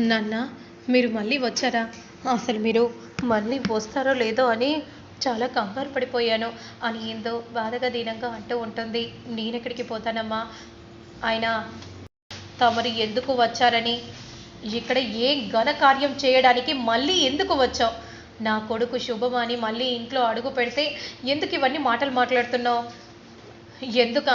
నాన్న మీరు మళ్ళీ వచ్చారా? అసలు మీరు మళ్ళీ వస్తారో లేదో అని చాలా కంగారు పడిపోయాను. అని ఏందో బాధగా దీనంగా అంటూ ఉంటుంది. నేనెక్కడికి పోతానమ్మా? ఆయన తమరు ఎందుకు వచ్చారని? ఇక్కడ ఏ ఘన కార్యం చేయడానికి మళ్ళీ ఎందుకు వచ్చావు? నా కొడుకు శుభమని మళ్ళీ ఇంట్లో అడుగు పెడితే ఎందుకు ఇవన్నీ మాటలు మాట్లాడుతున్నావు? ఎందుక?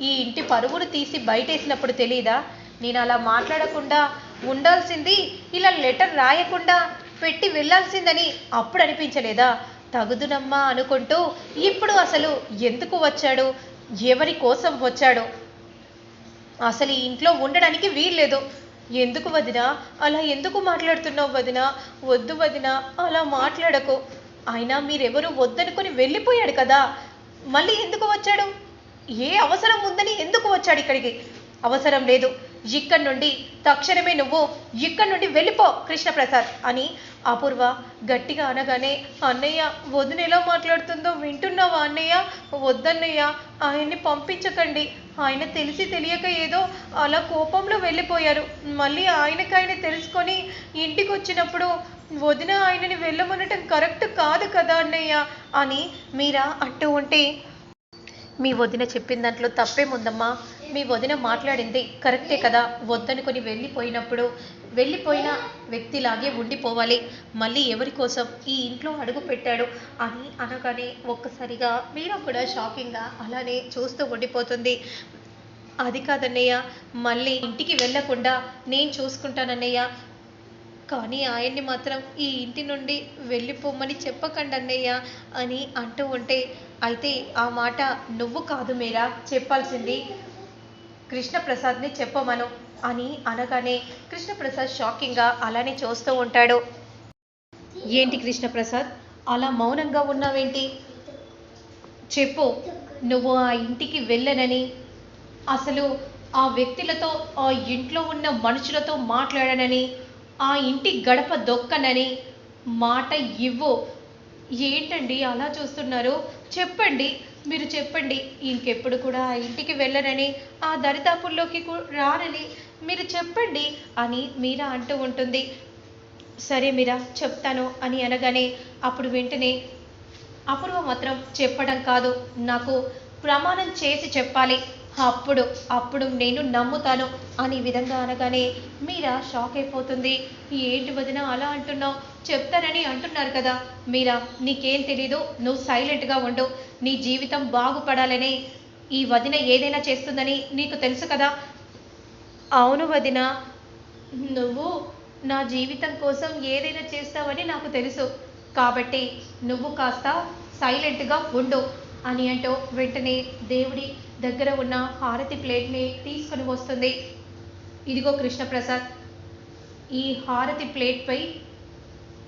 ఈ ఇంటి పరువును తీసి బయటేసినప్పుడు తెలియదా నేను అలా మాట్లాడకుండా ఉండాల్సింది. ఇలా లెటర్ రాయకుండా పెట్టి వెళ్ళాల్సిందని అప్పుడు అనిపించలేదా తగుదునమ్మా అనుకుంటూ ఇప్పుడు అసలు ఎందుకు వచ్చాడు? ఎవరి కోసం వచ్చాడు? అసలు ఈ ఇంట్లో ఉండడానికి వీల్లేదు. ఎందుకు వదినా? అలా ఎందుకు మాట్లాడుతున్నావు వదినా? వద్దు వదినా అలా మాట్లాడకు. అయినా మీరెవరు వద్దనుకొని వెళ్ళిపోయాడు కదా. మళ్ళీ ఎందుకు వచ్చాడు? ఏ అవసరం ఉందని ఎందుకు వచ్చాడు ఇక్కడికి? అవసరం లేదు. ఇక్కడి నుండి తక్షణమే నువ్వు ఇక్కడి నుండి వెళ్ళిపో కృష్ణప్రసాద్ అని అపూర్వ గట్టిగా అనగానే అన్నయ్య వదిన ఎలా మాట్లాడుతుందో వింటున్నావా అన్నయ్య? వద్దన్నయ్య ఆయన్ని పంపించకండి. ఆయన తెలిసి తెలియక ఏదో అలా కోపంలో వెళ్ళిపోయారు. మళ్ళీ ఆయనకి ఆయన తెలుసుకొని ఇంటికి వచ్చినప్పుడు వదిన ఆయనని వెళ్ళమనటం కరెక్ట్ కాదు కదా అన్నయ్య అని మీరా అంటూ ఉంటే మీ వదిన చెప్పిన దాంట్లో తప్పేముందమ్మా మీ వదిన మాట్లాడింది కరెక్టే కదా వద్దనుకొని వెళ్ళిపోయినప్పుడు వెళ్ళిపోయిన వ్యక్తిలాగే ఉండిపోవాలి. మళ్ళీ ఎవరి కోసం ఈ ఇంట్లో అడుగు పెట్టాడు? అని అనగానే ఒక్కసారిగా మీరు కూడా షాకింగ్గా అలానే చూస్తూ ఉండిపోతుంది. అది కాదన్నయ్య మళ్ళీ ఇంటికి వెళ్ళకుండా నేను చూసుకుంటానన్నయ్య. కానీ ఆయన్ని మాత్రం ఈ ఇంటి నుండి వెళ్ళిపోమని చెప్పకండి అన్నయ్య అని అంటూ ఉంటే అయితే ఆ మాట నువ్వు కాదు మీరా చెప్పాల్సింది కృష్ణప్రసాద్ని చెప్పమను అని అనగానే కృష్ణప్రసాద్ షాకింగ్గా అలానే చూస్తూ ఉంటాడు. ఏంటి కృష్ణప్రసాద్? అలా మౌనంగా ఉన్నావేంటి? చెప్పు నువ్వు ఆ ఇంటికి వెళ్ళనని. అసలు ఆ వ్యక్తులతో ఆ ఇంట్లో ఉన్న మనుషులతో మాట్లాడనని ఆ ఇంటి గడప దొక్కనని మాట ఇవ్వు. ఏంటండి అలా చూస్తున్నారు? చెప్పండి. మీరు చెప్పండి ఇంకెప్పుడు కూడా ఆ ఇంటికి వెళ్ళరని ఆ దరిదాపుల్లోకి రారని మీరు చెప్పండి అని మీరా అంటూ ఉంటుంది. సరే మీరా చెప్తాను అని అనగానే అప్పుడు వెంటనే అపూర్వ మాత్రం చెప్పడం కాదు నాకు ప్రమాణం చేసి చెప్పాలి. అప్పుడు అప్పుడు నేను నమ్ముతాను అని విధంగా అనగానే మీరా షాక్ అయిపోతుంది. ఏంటి వదిన అలా అంటున్నావు? చెప్తానని అంటున్నారు కదా. మీరా నీకేం తెలీదు? నువ్వు సైలెంట్గా ఉండు. నీ జీవితం బాగుపడాలని ఈ వదిన ఏదైనా చేస్తుందని నీకు తెలుసు కదా. అవును వదిన. నువ్వు నా జీవితం కోసం ఏదైనా చేస్తావని నాకు తెలుసు. కాబట్టి నువ్వు కాస్త సైలెంట్గా ఉండు అని అంటూ వెంటనే దేవుడి దగ్గర ఉన్న హారతి ప్లేట్ని తీసుకొని వస్తుంది. ఇదిగో కృష్ణప్రసాద్ ఈ హారతి ప్లేట్పై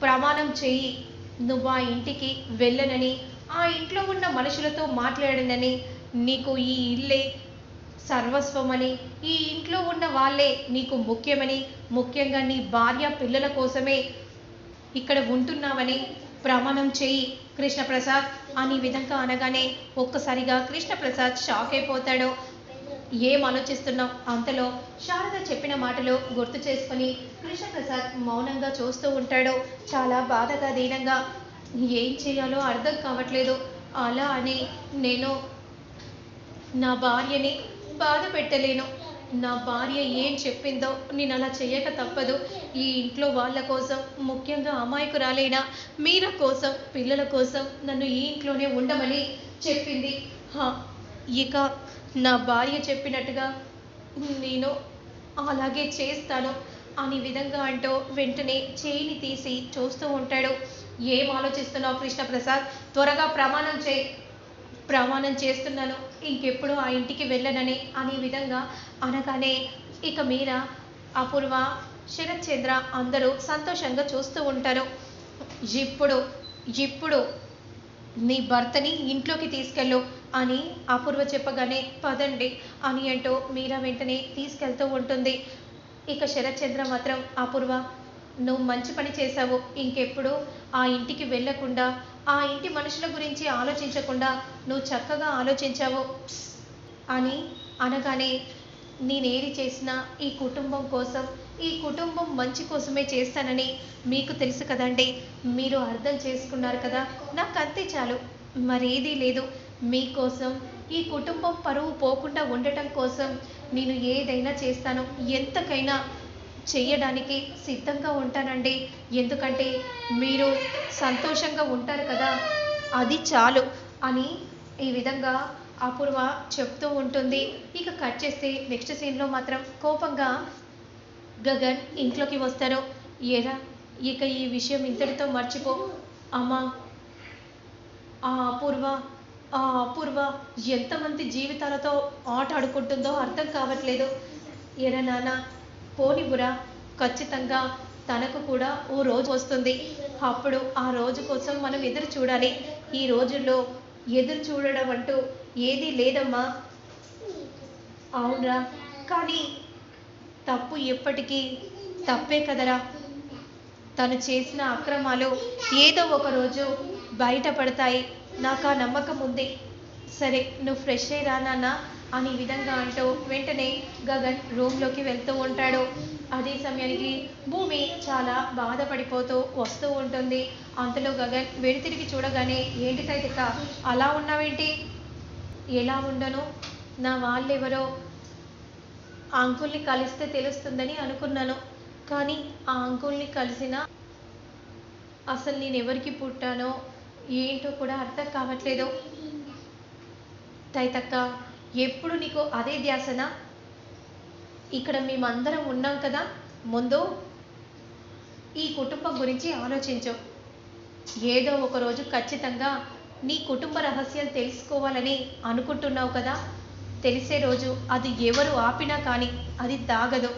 ప్రమాణం చేయి నువ్వు ఆ ఇంటికి వెళ్ళనని ఆ ఇంట్లో ఉన్న మనుషులతో మాట్లాడినని నీకు ఈ ఇల్లే సర్వస్వమని ఈ ఇంట్లో ఉన్న వాళ్ళే నీకు ముఖ్యమని ముఖ్యంగా నీ భార్య పిల్లల కోసమే ఇక్కడ ఉంటున్నావని ప్రమాణం చేయి కృష్ణప్రసాద్. అని విధంగా అనగానే ఒక్కసారిగా కృష్ణప్రసాద్ షాక్ అయిపోతాడు. ఏం ఆలోచిస్తున్నావు? అంతలో శారద చెప్పిన మాటలు గుర్తు చేసుకొని కృష్ణప్రసాద్ మౌనంగా చూస్తూ ఉంటాడు. చాలా బాధగా దీనంగా ఏం చేయాలో అర్థం కావట్లేదు. అలా అని నేను నా భార్యని బాధ పెట్టలేను. నా భార్య ఏం చెప్పిందో నేను అలా చేయక తప్పదు. ఈ ఇంట్లో వాళ్ళ కోసం ముఖ్యంగా అమాయకురాలైన మీర కోసం పిల్లల కోసం నన్ను ఈ ఇంట్లోనే ఉండమని చెప్పింది. ఇక నా భార్య చెప్పినట్టుగా నేను అలాగే చేస్తాను అని విధంగా అంటూ వెంటనే చేయిని తీసి చూస్తూ ఉంటాడు. ఏం ఆలోచిస్తున్నావు కృష్ణప్రసాద్? త్వరగా ప్రమాణం చేయి. ప్రమాణం చేస్తున్నాను. ఇంకెప్పుడు ఆ ఇంటికి వెళ్ళనని అనే విధంగా అనగానే ఇక మీర అపూర్వ శరత్చంద్ర అందరూ సంతోషంగా చూస్తూ ఉంటారు. ఇప్పుడు ఇప్పుడు నీ భర్తని ఇంట్లోకి తీసుకెళ్ళు అని అపూర్వ చెప్పగానే పదండి అని అంటూ మీరా వెంటనే తీసుకెళ్తూ ఉంటుంది. ఇక శరత్చంద్ర మాత్రం అపూర్వ నువ్వు మంచి పని చేశావు. ఇంకెప్పుడు ఆ ఇంటికి వెళ్ళకుండా ఆ ఇంటి మనుషుల గురించి ఆలోచించకుండా నువ్వు చక్కగా ఆలోచించావు అని అనగానే నేనేది చేసినా ఈ కుటుంబం కోసం ఈ కుటుంబం మంచి కోసమే చేస్తానని మీకు తెలుసు కదండి. మీరు అర్థం చేసుకున్నారు కదా? నాకు అంతే చాలు. మరేదీ లేదు. మీకోసం ఈ కుటుంబం పరువు పోకుండా ఉండటం కోసం నేను ఏదైనా చేస్తాను. ఎంతకైనా చెయ్యడానికి సిద్ధంగా ఉంటానండి. ఎందుకంటే మీరు సంతోషంగా ఉంటారు కదా? అది చాలు అని ఈ విధంగా అపూర్వ చెప్తూ ఉంటుంది. ఇక కట్ చేస్తే నెక్స్ట్ సీన్లో మాత్రం కోపంగా గగన్ ఇంట్లోకి వస్తారు ఏరా ఇక ఈ విషయం ఇంతటితో మర్చిపో. అమ్మా ఆ అపూర్వ ఆ అపూర్వ ఎంతమంది జీవితాలతో ఆట ఆడుకుంటుందో అర్థం కావట్లేదు. ఏరా నాన్న పోనిబురా ఖచ్చితంగా తనకు కూడా ఓ రోజు వస్తుంది. అప్పుడు ఆ రోజు కోసం మనం ఎదురు చూడాలి. ఈ రోజుల్లో ఎదురు చూడడం అంటూ ఏదీ లేదమ్మా. అవునరా. కానీ తప్పు ఎప్పటికీ తప్పే కదరా. తను చేసిన అక్రమాలు ఏదో ఒక రోజు బయటపడతాయి. నాకు ఆ నమ్మకం ఉంది. సరే నువ్వు ఫ్రెష్ అయ్యి నాన్న అని విధంగా అంటూ వెంటనే గగన్ రూమ్లోకి వెళ్తూ ఉంటాడు. అదే సమయానికి భూమి చాలా బాధపడిపోతూ వస్తూ ఉంటుంది. అంతలో గగన్ వెనుతిరిగి చూడగానే ఏంటి తైతిక అలా ఉన్నావేంటి? ఎలా ఉండను? నా వాళ్ళెవరో ఆ అంకుల్ని కలిస్తే తెలుస్తుందని అనుకున్నాను. కానీ ఆ అంకుల్ని కలిసిన అసలు నేను ఎవరికి పుట్టానో ఏంటో కూడా అర్థం కావట్లేదు. తైతక్క ఎప్పుడు నీకు అదే ధ్యాసన? ఇక్కడ మేమందరం ఉన్నాం కదా. ముందు ఈ కుటుంబం గురించి ఆలోచించు. ఏదో ఒక రోజు ఖచ్చితంగా నీ కుటుంబ రహస్యం తెలుసుకోవాలని అనుకుంటున్నావు కదా? తెలిసే రోజు అది ఎవరు ఆపినా కానీ అది దాగదు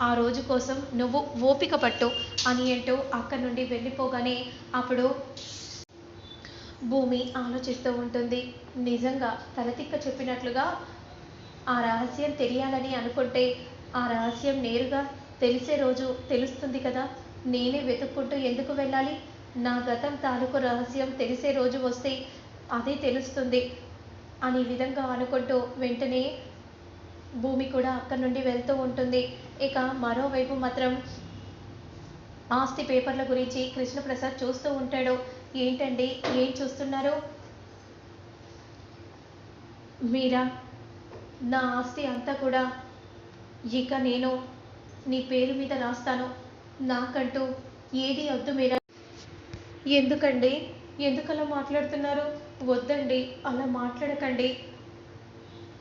ఆ రోజు కోసం నువ్వు ఓపిక పట్టు అని అంటూ అక్కడి నుండి వెళ్ళిపోగానే అప్పుడు భూమి ఆలోచిస్తూ ఉంటుంది. నిజంగా తలతిక్క చెప్పినట్లుగా ఆ రహస్యం తెలియాలని అనుకుంటే ఆ రహస్యం నేరుగా తెలిసే రోజు తెలుస్తుంది కదా? నేనే వెతుక్కుంటూ ఎందుకు వెళ్ళాలి? నా గతం తాలూకు రహస్యం తెలిసే రోజు వస్తే అదే తెలుస్తుంది అని విధంగా అనుకుంటూ వెంటనే భూమి కూడా అక్కడి నుండి వెళ్తూ ఉంటుంది. ఇక మరోవైపు మాత్రం ఆస్తి పేపర్ల గురించి కృష్ణప్రసాద్ చూస్తూ ఉంటాడు. ఏంటండి? ఏం చూస్తున్నారు? మీరా? నా ఆస్తి అంతా కూడా ఇక నేను నీ పేరు మీద రాస్తాను. నాకంటూ ఏది వద్దు మీరా? ఎందుకండి? ఎందుకు అలా మాట్లాడుతున్నారు? వద్దండి అలా మాట్లాడకండి.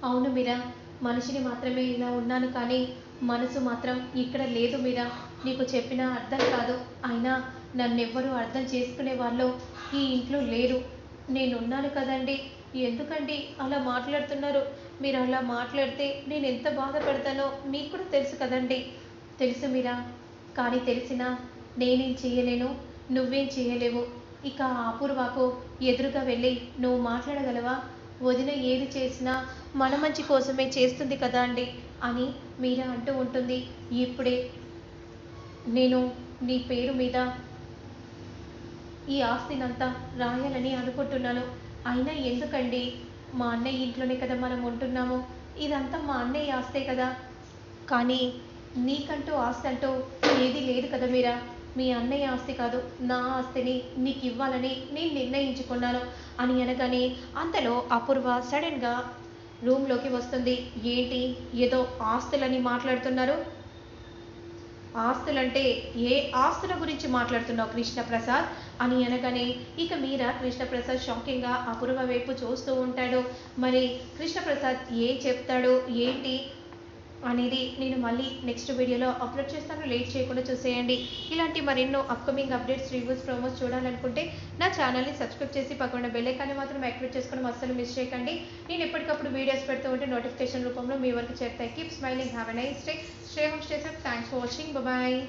అవును మీరా మనిషిని మాత్రమే ఇలా ఉన్నాను కానీ మనసు మాత్రం ఇక్కడ లేదు మీరా. నీకు చెప్పినా అర్థం కాదు. అయినా నన్నెవ్వరూ అర్థం చేసుకునే వాళ్ళు ఈ ఇంట్లో లేరు. నేనున్నాను కదండి. ఎందుకండి అలా మాట్లాడుతున్నారు? మీరు అలా మాట్లాడితే నేను ఎంత బాధపడతానో మీకు కూడా తెలుసు కదండి. తెలుసు మీరా? కానీ తెలిసినా నేనేం చేయలేను. నువ్వేం చేయలేవు. ఇక అపూర్వకు ఎదురుగా వెళ్ళి నువ్వు మాట్లాడగలవా? వదిన ఏది చేసినా మన మంచి కోసమే చేస్తుంది కదా అండి అని మీరా అంటూ ఉంటుంది. ఇప్పుడే నేను నీ పేరు మీద ఈ ఆస్తినంతా రాయాలని అనుకుంటున్నాను. అయినా ఎందుకండి? మా అన్నయ్య ఇంట్లోనే కదా మనం ఉంటున్నాము. ఇదంతా మా అన్నయ్య ఆస్తే కదా. కానీ నీకంటూ ఆస్తి అంటూ ఏది లేదు కదా మీరా? మీ అన్నయ్య ఆస్తి కాదు నా ఆస్తిని నీకు ఇవ్వాలని నేను నిర్ణయించుకున్నాను అని అనగానే అంతలో అపూర్వ సడన్గా రూమ్లోకి వస్తుంది. ఏంటి? ఏదో ఆస్తులని మాట్లాడుతున్నారు. ఆస్తులంటే ఏ ఆస్తుల గురించి మాట్లాడుతున్నావు కృష్ణప్రసాద్? అని అనగానే ఇక మీరా కృష్ణప్రసాద్ షాకింగ్గా అపూర్వ వైపు చూస్తూ ఉంటాడు. మరి కృష్ణప్రసాద్ ఏ చెప్తాడు? ఏంటి? అనేది నేను మళ్ళీ నెక్స్ట్ వీడియోలో అప్లోడ్ చేస్తాను. లేట్ చేయకుండా చూసేయండి. ఇలాంటి మరెన్నో అప్కమింగ్ అప్డేట్స్ రివ్యూస్ ప్రోమోస్ చూడాలనుకుంటే నా ఛానల్ని సబ్స్క్రైబ్ చేసి పక్కన బెల్లైకాన్ని మాత్రం యాక్టివేట్ చేసుకోవడం అస్సలు మిస్ చేయకండి. నేను ఎప్పటికప్పుడు వీడియోస్ పెడుతూ ఉంటే నోటిఫికేషన్ రూపంలో మీ వరకు చేరుతాయి. Keep smiling have a nice day stay home stay thanks for watching bye